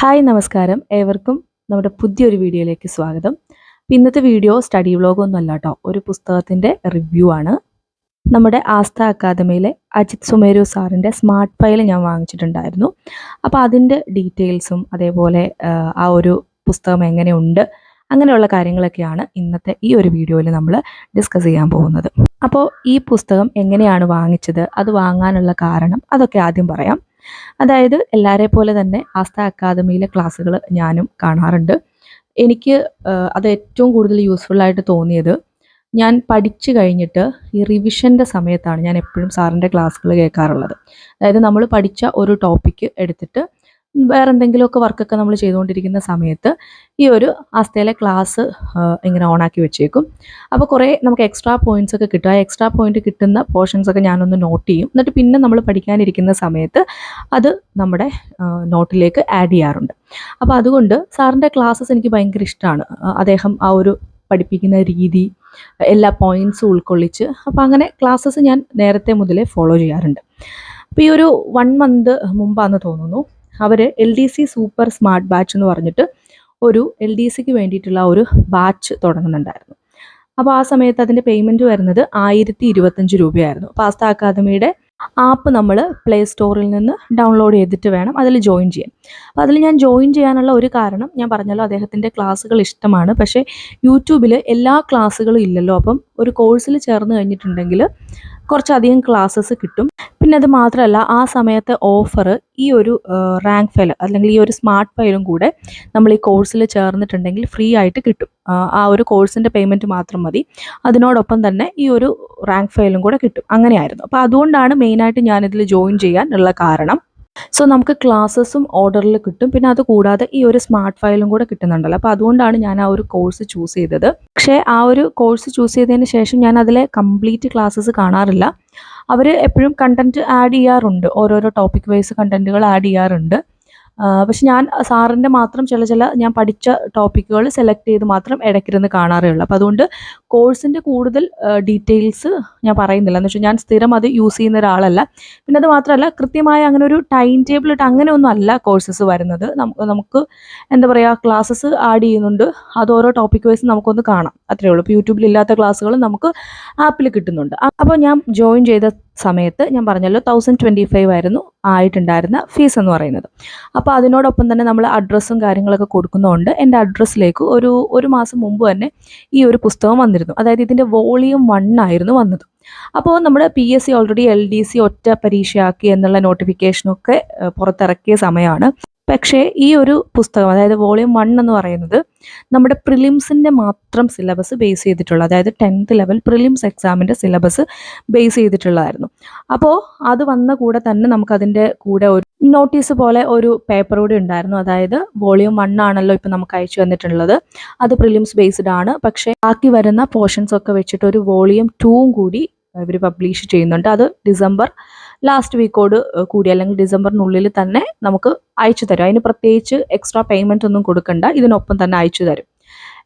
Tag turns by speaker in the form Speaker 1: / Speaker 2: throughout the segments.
Speaker 1: Hi നമസ്കാരം. ഏവർക്കും നമ്മുടെ പുതിയൊരു വീഡിയോയിലേക്ക് സ്വാഗതം. ഇന്നത്തെ വീഡിയോ സ്റ്റഡി വ്ളോഗൊന്നും അല്ല കേട്ടോ. ഒരു പുസ്തകത്തിന്റെ റിവ്യൂ ആണ്. നമ്മുടെ ആസ്ഥ അക്കാദമിയിലെ അജിത് സുമേരു സാറിന്റെ സ്മാർട്ട് ഫയൽ ഞാൻ വാങ്ങിച്ചിട്ടുണ്ടായിരുന്നു. അപ്പോൾ അതിന്റെ ഡീറ്റെയിൽസും അതേപോലെ ആ ഒരു പുസ്തകം എങ്ങനെയുണ്ട് അങ്ങനെയുള്ള കാര്യങ്ങളൊക്കെയാണ് ഇന്നത്തെ ഈ ഒരു വീഡിയോയിൽ നമ്മൾ ഡിസ്കസ് ചെയ്യാൻ പോകുന്നത്. അപ്പോൾ ഈ പുസ്തകം എങ്ങനെയാണ് വാങ്ങിച്ചത് അത് വാങ്ങാനുള്ള കാരണം അതൊക്കെ ആദ്യം പറയാം. അതായത് എല്ലാരെ പോലെ തന്നെ ആസ്ത അക്കാദമിയിലെ ക്ലാസ്സുകൾ ഞാനും കാണാറുണ്ട്. എനിക്ക് അത് ഏറ്റവും കൂടുതൽ യൂസ്ഫുൾ ആയിട്ട് തോന്നിയത് ഞാൻ പഠിച്ചു കഴിഞ്ഞിട്ട് ഈ റിവിഷന്റെ സമയത്താണ് ഞാൻ എപ്പോഴും സാറിന്റെ ക്ലാസ്സുകൾ കേൾക്കാറുള്ളത്. അതായത് നമ്മൾ പഠിച്ച ഒരു ടോപ്പിക്ക് എടുത്തിട്ട് വേറെ എന്തെങ്കിലുമൊക്കെ വർക്കൊക്കെ നമ്മൾ ചെയ്തുകൊണ്ടിരിക്കുന്ന സമയത്ത് ഈ ഒരു അസ്ഥയിലെ ക്ലാസ് ഇങ്ങനെ ഓണാക്കി വെച്ചേക്കും. അപ്പോൾ കുറേ നമുക്ക് എക്സ്ട്രാ പോയിന്റ്സ് ഒക്കെ കിട്ടും. ആ എക്സ്ട്രാ പോയിന്റ് കിട്ടുന്ന പോർഷൻസ് ഒക്കെ ഞാനൊന്ന് നോട്ട് ചെയ്യും. എന്നിട്ട് പിന്നെ നമ്മൾ പഠിക്കാനിരിക്കുന്ന സമയത്ത് അത് നമ്മുടെ നോട്ടിലേക്ക് ആഡ് ചെയ്യാറുണ്ട്. അപ്പോൾ അതുകൊണ്ട് സാറിന്റെ ക്ലാസ്സസ് എനിക്ക് ഭയങ്കര ഇഷ്ടമാണ് അദ്ദേഹം ആ ഒരു പഠിപ്പിക്കുന്ന രീതി എല്ലാ പോയിന്റ്സും ഉൾക്കൊള്ളിച്ച് അപ്പോൾ അങ്ങനെ ക്ലാസ്സസ് ഞാൻ നേരത്തെ മുതലേ ഫോളോ ചെയ്യാറുണ്ട്. അപ്പോൾ ഈ ഒരു വൺ മന്ത് മുമ്പാന്ന് തോന്നുന്നു അവർ L D C super smart batch എന്ന് പറഞ്ഞിട്ട് ഒരു എൽ ഡി സിക്ക് വേണ്ടിയിട്ടുള്ള ഒരു ബാച്ച് തുടങ്ങുന്നുണ്ടായിരുന്നു. അപ്പോൾ ആ സമയത്ത് അതിന്റെ പേയ്മെന്റ് വരുന്നത് ആയിരത്തി ഇരുപത്തഞ്ച് രൂപയായിരുന്നു പാസ്ത അക്കാദമിയുടെ ആപ്പ് നമ്മൾ പ്ലേ സ്റ്റോറിൽ നിന്ന് ഡൗൺലോഡ് ചെയ്തിട്ട് വേണം അതിൽ ജോയിൻ ചെയ്യാൻ. അപ്പോൾ അതിൽ ഞാൻ ജോയിൻ ചെയ്യാനുള്ള ഒരു കാരണം ഞാൻ പറഞ്ഞല്ലോ അദ്ദേഹത്തിന്റെ ക്ലാസ്സുകൾ ഇഷ്ടമാണ്. പക്ഷേ യൂട്യൂബിൽ എല്ലാ ക്ലാസ്സുകളും ഇല്ലല്ലോ. അപ്പം ഒരു കോഴ്സിൽ ചേർന്ന് കഴിഞ്ഞിട്ടുണ്ടെങ്കിൽ കുറച്ചധികം ക്ലാസ്സസ് കിട്ടും. പിന്നെ അത് മാത്രമല്ല ആ സമയത്തെ ഓഫർ ഈ ഒരു റാങ്ക് ഫയൽ അല്ലെങ്കിൽ ഈ ഒരു സ്മാർട്ട് ഫയലും കൂടെ നമ്മൾ ഈ കോഴ്സിൽ ചേർന്നിട്ടുണ്ടെങ്കിൽ ഫ്രീ ആയിട്ട് കിട്ടും. ആ, ഒരു കോഴ്സിന്റെ പേയ്മെന്റ് മാത്രം മതി. അതിനോടൊപ്പം തന്നെ ഈ ഒരു റാങ്ക് ഫയലും കൂടെ കിട്ടും. അങ്ങനെയായിരുന്നു. അപ്പോൾ അതുകൊണ്ടാണ് മെയിനായിട്ട് ഞാനിതിൽ ജോയിൻ ചെയ്യാൻ ഉള്ള കാരണം. സോ നമുക്ക് ക്ലാസ്സസും ഓർഡറിൽ കിട്ടും. പിന്നെ അത് കൂടാതെ ഈ ഒരു സ്മാർട്ട് ഫയലും കൂടെ കിട്ടുന്നുണ്ടല്ലോ. അപ്പോൾ അതുകൊണ്ടാണ് ഞാൻ ആ ഒരു കോഴ്സ് ചൂസ് ചെയ്തത്. പക്ഷേ ആ ഒരു കോഴ്സ് ചൂസ് ചെയ്തതിന് ശേഷം ഞാൻ അതിലെ കംപ്ലീറ്റ് ക്ലാസ്സസ് കാണാറില്ല. അവർ എപ്പോഴും കണ്ടന്റ് ആഡ് ചെയ്യാറുണ്ട്. ഓരോരോ ടോപ്പിക് വൈസ് കണ്ടന്റുകൾ ആഡ് ചെയ്യാറുണ്ട്. പക്ഷെ ഞാൻ സാറിന്റെ മാത്രം ചില ചില ഞാൻ പഠിച്ച ടോപ്പിക്കുകൾ സെലക്ട് ചെയ്ത് മാത്രം ഇടയ്ക്കിരുന്ന് കാണാറേ ഉള്ളൂ അപ്പോൾ അതുകൊണ്ട് കോഴ്സിന്റെ കൂടുതൽ ഡീറ്റെയിൽസ് ഞാൻ പറയുന്നില്ല. എന്ന് വെച്ചാൽ ഞാൻ സ്ഥിരം അത് യൂസ് ചെയ്യുന്ന ഒരാളല്ല. പിന്നെ അത് മാത്രമല്ല കൃത്യമായ അങ്ങനെ ഒരു ടൈം ടേബിൾ ഇട്ട് അങ്ങനെ ഒന്നും അല്ല കോഴ്സസ് വരുന്നത്. നമുക്ക് നമുക്ക് എന്താ പറയുക ക്ലാസ്സസ് ആഡ് ചെയ്യുന്നുണ്ട്. അത് ഓരോ ടോപ്പിക് വൈസ് നമുക്കൊന്ന് കാണാം. അത്രേ ഉള്ളൂ ഇപ്പോൾ യൂട്യൂബിൽ ഇല്ലാത്ത ക്ലാസ്സുകൾ നമുക്ക് ആപ്പിൽ കിട്ടുന്നുണ്ട്. അപ്പോൾ ഞാൻ ജോയിൻ ചെയ്ത സമയത്ത് ഞാൻ പറഞ്ഞല്ലോ തൗസൻഡ് ട്വന്റി ഫൈവ് ആയിരുന്നു ആയിട്ടുണ്ടായിരുന്ന ഫീസ് എന്ന് പറയുന്നത്. അപ്പോൾ അതിനോടൊപ്പം തന്നെ നമ്മൾ അഡ്രസ്സും കാര്യങ്ങളൊക്കെ കൊടുക്കുന്നതുകൊണ്ട് എന്റെ അഡ്രസ്സിലേക്ക് ഒരു ഒരു മാസം മുമ്പ് തന്നെ ഈ ഒരു പുസ്തകം വന്നിരുന്നു. അതായത് ഇതിന്റെ വോളിയം വൺ ആയിരുന്നു വന്നത്. അപ്പോൾ നമ്മൾ P S C already L D C ഒറ്റ പരീക്ഷയാക്കി എന്നുള്ള നോട്ടിഫിക്കേഷനൊക്കെ പുറത്തിറക്കിയ സമയമാണ്. പക്ഷേ ഈ ഒരു പുസ്തകം അതായത് വോളിയം വൺ എന്ന് പറയുന്നത് നമ്മുടെ പ്രിലിംസിന്റെ മാത്രം സിലബസ് ബേസ് ചെയ്തിട്ടുള്ള അതായത് ടെൻത്ത് ലെവൽ പ്രിലിംസ് എക്സാമിന്റെ സിലബസ് ബേസ് ചെയ്തിട്ടുള്ളതായിരുന്നു. അപ്പോൾ അത് വന്ന കൂടെ തന്നെ നമുക്കതിന്റെ കൂടെ ഒരു നോട്ടീസ് പോലെ ഒരു പേപ്പർ കൂടി ഉണ്ടായിരുന്നു. അതായത് വോളിയം വൺ ആണല്ലോ ഇപ്പം നമുക്ക് അയച്ചു വന്നിട്ടുള്ളത് അത് പ്രിലിംസ് ബേസ്ഡ് ആണ്. പക്ഷേ ബാക്കി വരുന്ന പോർഷൻസ് ഒക്കെ വെച്ചിട്ട് ഒരു വോളിയം ടൂവും കൂടി ഇവർ പബ്ലിഷ് ചെയ്യുന്നുണ്ട്. അത് ഡിസംബർ ലാസ്റ്റ് വീക്കോട് കൂടി അല്ലെങ്കിൽ ഡിസംബറിനുള്ളിൽ തന്നെ നമുക്ക് അയച്ചു തരും. അതിന് പ്രത്യേകിച്ച് എക്സ്ട്രാ പേയ്മെന്റ് ഒന്നും കൊടുക്കണ്ട. ഇതിനൊപ്പം തന്നെ അയച്ചു തരും.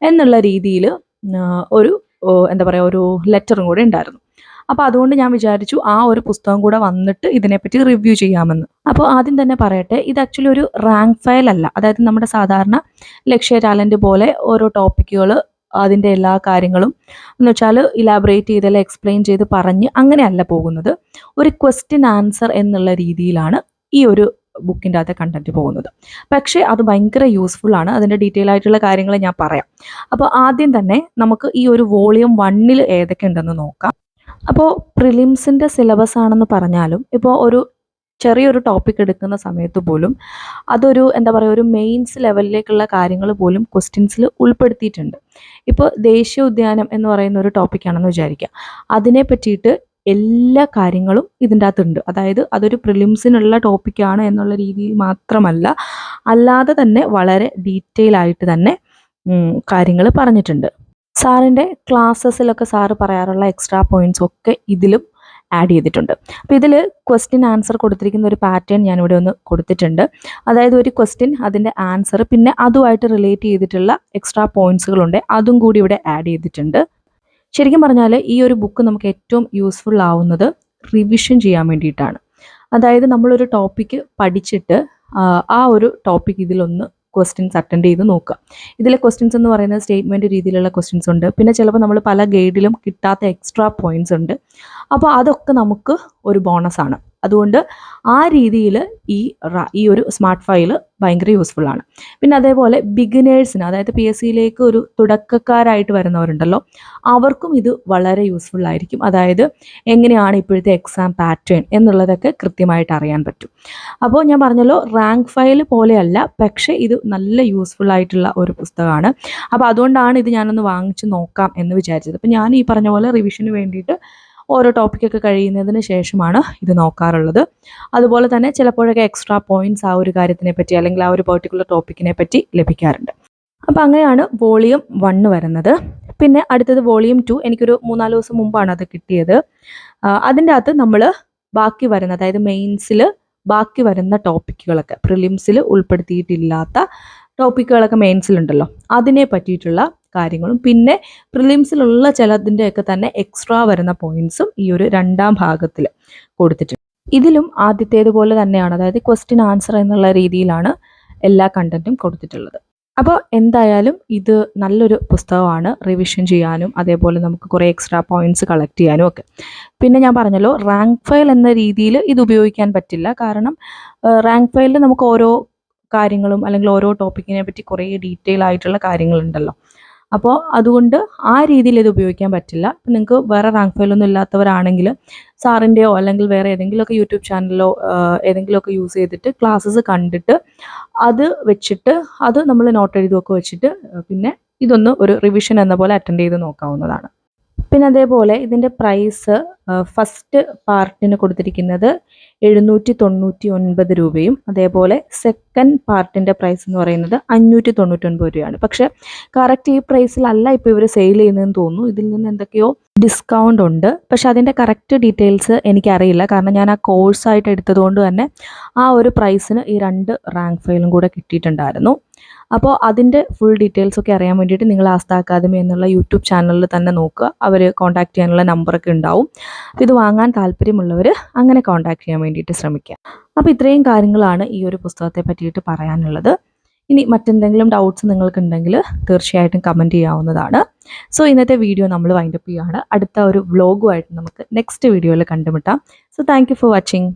Speaker 1: എന്നുള്ള രീതിയിൽ ഒരു എന്താ പറയുക ഒരു ലെറ്ററും കൂടെ ഉണ്ടായിരുന്നു. അപ്പോൾ അതുകൊണ്ട് ഞാൻ വിചാരിച്ചു ആ ഒരു പുസ്തകം കൂടെ വന്നിട്ട് ഇതിനെപ്പറ്റി റിവ്യൂ ചെയ്യാമെന്ന്. അപ്പോൾ ആദ്യം തന്നെ പറയട്ടെ ഇത് ആക്ച്വലി ഒരു റാങ്ക് ഫയൽ അല്ല. അതായത് നമ്മുടെ സാധാരണ ലക്ഷ്യ ടാലന്റ് പോലെ ഓരോ ടോപ്പിക്കുകൾ അതിന്റെ എല്ലാ കാര്യങ്ങളും എന്ന് വെച്ചാൽ ഇലാബറേറ്റ് ചെയ്തെല്ലാം എക്സ്പ്ലെയിൻ ചെയ്ത് പറഞ്ഞ് അങ്ങനെയല്ല പോകുന്നത്. ഒരു ക്വസ്റ്റ്യൻ ആൻസർ എന്നുള്ള രീതിയിലാണ് ഈ ഒരു ബുക്കിന്റെ അകത്തെ കണ്ടന്റ് പോകുന്നത്. പക്ഷേ അത് ഭയങ്കര യൂസ്ഫുൾ ആണ്. അതിന്റെ ഡീറ്റെയിൽ ആയിട്ടുള്ള കാര്യങ്ങൾ ഞാൻ പറയാം. അപ്പോൾ ആദ്യം തന്നെ നമുക്ക് ഈ ഒരു വോളിയം വണ്ണിൽ ഏതൊക്കെ ഉണ്ടെന്ന് നോക്കാം. അപ്പോൾ പ്രിലിംസിന്റെ സിലബസ് ആണെന്ന് പറഞ്ഞാലും ഇപ്പോൾ ഒരു ചെറിയൊരു ടോപ്പിക് എടുക്കുന്ന സമയത്ത് പോലും അതൊരു എന്താ പറയുക ഒരു മെയിൻസ് ലെവലിലേക്കുള്ള കാര്യങ്ങൾ പോലും ക്വസ്റ്റ്യൻസിൽ ഉൾപ്പെടുത്തിയിട്ടുണ്ട്. ഇപ്പോൾ ദേശീയ ഉദ്യാനം എന്ന് പറയുന്ന ഒരു ടോപ്പിക്കാണെന്ന് വിചാരിക്കുക. അതിനെ പറ്റിയിട്ട് എല്ലാ കാര്യങ്ങളും ഇതിന്റെ അകത്തുണ്ട്. അതായത് അതൊരു പ്രിലിംസിനുള്ള ടോപ്പിക്കാണ് എന്നുള്ള രീതിയിൽ മാത്രമല്ല അല്ലാതെ തന്നെ വളരെ ഡീറ്റെയിൽ ആയിട്ട് തന്നെ കാര്യങ്ങൾ പറഞ്ഞിട്ടുണ്ട്. സാറിന്റെ ക്ലാസ്സസിലൊക്കെ സാറ് പറയാറുള്ള എക്സ്ട്രാ പോയിന്റ്സ് ഒക്കെ ഇതിലും ആഡ് ചെയ്തിട്ടുണ്ട്. അപ്പോൾ ഇതിൽ ക്വസ്റ്റ്യൻ ആൻസർ കൊടുത്തിരിക്കുന്ന ഒരു പാറ്റേൺ ഞാനിവിടെ ഒന്ന് കൊടുത്തിട്ടുണ്ട്. അതായത് ഒരു ക്വസ്റ്റ്യൻ അതിന്റെ ആൻസർ പിന്നെ അതുമായിട്ട് റിലേറ്റ് ചെയ്തിട്ടുള്ള എക്സ്ട്രാ പോയിന്റ്സുകളുണ്ട് അതും കൂടി ഇവിടെ ആഡ് ചെയ്തിട്ടുണ്ട്. ശരിക്കും പറഞ്ഞാൽ ഈ ഒരു ബുക്ക് നമുക്ക് ഏറ്റവും യൂസ്ഫുൾ ആവുന്നത് റിവിഷൻ ചെയ്യാൻ വേണ്ടിയിട്ടാണ്. അതായത് നമ്മളൊരു ടോപ്പിക്ക് പഠിച്ചിട്ട് ആ ഒരു ടോപ്പിക് ഇതിലൊന്ന് ക്വസ്റ്റ്യൻസ് അറ്റൻഡ് ചെയ്ത് നോക്കുക. ഇതിലെ ക്വസ്റ്റ്യൻസ് എന്ന് പറയുന്നത് സ്റ്റേറ്റ്മെന്റ് രീതിയിലുള്ള ക്വസ്റ്റ്യൻസ് ഉണ്ട്. പിന്നെ ചിലപ്പോൾ നമ്മൾ പല ഗൈഡിലും കിട്ടാത്ത എക്സ്ട്രാ പോയിന്റ്സ് ഉണ്ട്. അപ്പോൾ അതൊക്കെ നമുക്ക് ഒരു ബോണസാണ് അതുകൊണ്ട് ആ രീതിയിൽ ഈ ഈ ഒരു സ്മാർട്ട് ഫയൽ ഭയങ്കര യൂസ്ഫുൾ ആണ്. പിന്നെ അതേപോലെ ബിഗിനേഴ്സിന് അതായത് പി എസ് സിയിലേക്ക് ഒരു തുടക്കക്കാരായിട്ട് വരുന്നവരുണ്ടല്ലോ അവർക്കും ഇത് വളരെ യൂസ്ഫുൾ ആയിരിക്കും. അതായത് എങ്ങനെയാണ് ഇപ്പോഴത്തെ എക്സാം പാറ്റേൺ എന്നുള്ളതൊക്കെ കൃത്യമായിട്ട് അറിയാൻ പറ്റും. അപ്പോൾ ഞാൻ പറഞ്ഞല്ലോ റാങ്ക് ഫയൽ പോലെയല്ല പക്ഷേ ഇത് നല്ല യൂസ്ഫുൾ ആയിട്ടുള്ള ഒരു പുസ്തകമാണ്. അപ്പോൾ അതുകൊണ്ടാണ് ഇത് ഞാനൊന്ന് വാങ്ങിച്ച് നോക്കാം എന്ന് വിചാരിച്ചത്. അപ്പോൾ ഞാൻ ഈ പറഞ്ഞ പോലെ റിവിഷന് വേണ്ടിയിട്ട് ഓരോ ടോപ്പിക്കൊക്കെ കഴിയുന്നതിന് ശേഷമാണ് ഇത് നോക്കാറുള്ളത്. അതുപോലെ തന്നെ ചിലപ്പോഴൊക്കെ എക്സ്ട്രാ പോയിന്റ്സ് ആ ഒരു കാര്യത്തിനെ പറ്റി അല്ലെങ്കിൽ ആ ഒരു പെർട്ടിക്കുലർ ടോപ്പിക്കിനെ പറ്റി ലഭിക്കാറുണ്ട്. അപ്പോൾ അങ്ങനെയാണ് വോളിയം വണ്ണ് വരുന്നത്. പിന്നെ അടുത്തത് വോളിയം ടു എനിക്കൊരു മൂന്നാൽ ദിവസം മുമ്പാണ് അത് കിട്ടിയത്. അതിന്റെ അകത്ത് നമ്മൾ ബാക്കി വരുന്ന അതായത് മെയിൻസിൽ ബാക്കി വരുന്ന ടോപ്പിക്കുകളൊക്കെ പ്രിലിംസിൽ ഉൾപ്പെടുത്തിയിട്ടില്ലാത്ത ടോപ്പിക്കുകളൊക്കെ മെയിൻസിലുണ്ടല്ലോ അതിനെ പറ്റിയിട്ടുള്ള കാര്യങ്ങളും. പിന്നെ പ്രിലിംസിലുള്ള ചിലതിന്റെയൊക്കെ തന്നെ എക്സ്ട്രാ വരുന്ന പോയിന്റ്സും ഈ ഒരു രണ്ടാം ഭാഗത്തിൽ കൊടുത്തിട്ടുണ്ട്. ഇതിലും ആദ്യത്തേതുപോലെ തന്നെയാണ് അതായത് ക്വസ്റ്റ്യൻ ആൻസർ എന്നുള്ള രീതിയിലാണ് എല്ലാ കണ്ടന്റും കൊടുത്തിട്ടുള്ളത്. അപ്പോൾ എന്തായാലും ഇത് നല്ലൊരു പുസ്തകമാണ് റിവിഷൻ ചെയ്യാനും അതേപോലെ നമുക്ക് കുറേ എക്സ്ട്രാ പോയിന്റ്സ് കളക്ട് ചെയ്യാനും ഒക്കെ. പിന്നെ ഞാൻ പറഞ്ഞല്ലോ റാങ്ക് ഫയൽ എന്ന രീതിയിൽ ഇത് ഉപയോഗിക്കാൻ പറ്റില്ല. കാരണം റാങ്ക് ഫയലിൽ നമുക്ക് ഓരോ കാര്യങ്ങളും അല്ലെങ്കിൽ ഓരോ ടോപ്പിക്കിനെ പറ്റി കുറേ ഡീറ്റെയിൽ ആയിട്ടുള്ള കാര്യങ്ങളുണ്ടല്ലോ. അപ്പോൾ അതുകൊണ്ട് ആ രീതിയിൽ ഇത് ഉപയോഗിക്കാൻ പറ്റില്ല. നിങ്ങൾക്ക് വേറെ റാങ്ക് ഫയലൊന്നും ഇല്ലാത്തവരാണെങ്കിൽ സാറിന്റെയോ അല്ലെങ്കിൽ വേറെ ഏതെങ്കിലുമൊക്കെ യൂട്യൂബ് ചാനലിലോ ഏതെങ്കിലുമൊക്കെ യൂസ് ചെയ്തിട്ട് ക്ലാസ്സസ് കണ്ടിട്ട് അത് വെച്ചിട്ട് അത് നമ്മൾ നോട്ട് എഴുതുമൊക്കെ വെച്ചിട്ട് പിന്നെ ഇതൊന്ന് ഒരു റിവിഷൻ എന്ന പോലെ അറ്റൻഡ് ചെയ്ത് നോക്കാവുന്നതാണ്. പിന്നെ അതേപോലെ ഇതിന്റെ പ്രൈസ് ഫസ്റ്റ് പാർട്ടിന് കൊടുത്തിരിക്കുന്നത് എഴുന്നൂറ്റി തൊണ്ണൂറ്റി ഒൻപത് രൂപയും അതേപോലെ സെക്കൻഡ് പാർട്ടിന്റെ പ്രൈസ് എന്ന് പറയുന്നത് അഞ്ഞൂറ്റി തൊണ്ണൂറ്റൊൻപത് രൂപയാണ്. പക്ഷേ കറക്റ്റ് ഈ പ്രൈസിലല്ല ഇപ്പോൾ ഇവർ സെയിൽ ചെയ്യുന്നതെന്ന് തോന്നുന്നു. ഇതിൽ നിന്ന് എന്തൊക്കെയോ ഡിസ്കൗണ്ട് ഉണ്ട്. പക്ഷെ അതിന്റെ കറക്റ്റ് ഡീറ്റെയിൽസ് എനിക്കറിയില്ല. കാരണം ഞാൻ ആ കോഴ്സായിട്ട് എടുത്തതുകൊണ്ട് തന്നെ ആ ഒരു പ്രൈസിന് ഈ രണ്ട് റാങ്ക് ഫയലും കൂടെ കിട്ടിയിട്ടുണ്ടായിരുന്നു. അപ്പോൾ അതിന്റെ ഫുൾ ഡീറ്റെയിൽസ് ഒക്കെ അറിയാൻ വേണ്ടിയിട്ട് നിങ്ങൾ ആസ്ത അക്കാദമി എന്നുള്ള യൂട്യൂബ് ചാനലിൽ തന്നെ നോക്കുക. അവർ കോൺടാക്ട് ചെയ്യാനുള്ള നമ്പറൊക്കെ ഉണ്ടാവും. ഇത് വാങ്ങാൻ താല്പര്യമുള്ളവർ അങ്ങനെ കോൺടാക്ട് ചെയ്യാൻ വേണ്ടിയിട്ട് ശ്രമിക്കുക അപ്പോൾ ഇത്രയും കാര്യങ്ങളാണ് ഈ ഒരു പുസ്തകത്തെ പറ്റിയിട്ട് പറയാനുള്ളത്. ഇനി മറ്റെന്തെങ്കിലും ഡൗട്ട്സ് നിങ്ങൾക്കുണ്ടെങ്കിൽ തീർച്ചയായിട്ടും കമന്റ് ചെയ്യാവുന്നതാണ്. സോ ഇന്നത്തെ വീഡിയോ നമ്മൾ വൈൻഡപ്പ് ചെയ്യുകയാണ്. അടുത്ത ഒരു വ്ലോഗുമായിട്ട് നമുക്ക് നെക്സ്റ്റ് വീഡിയോയിൽ കണ്ടുമുട്ടാം. So thank for watching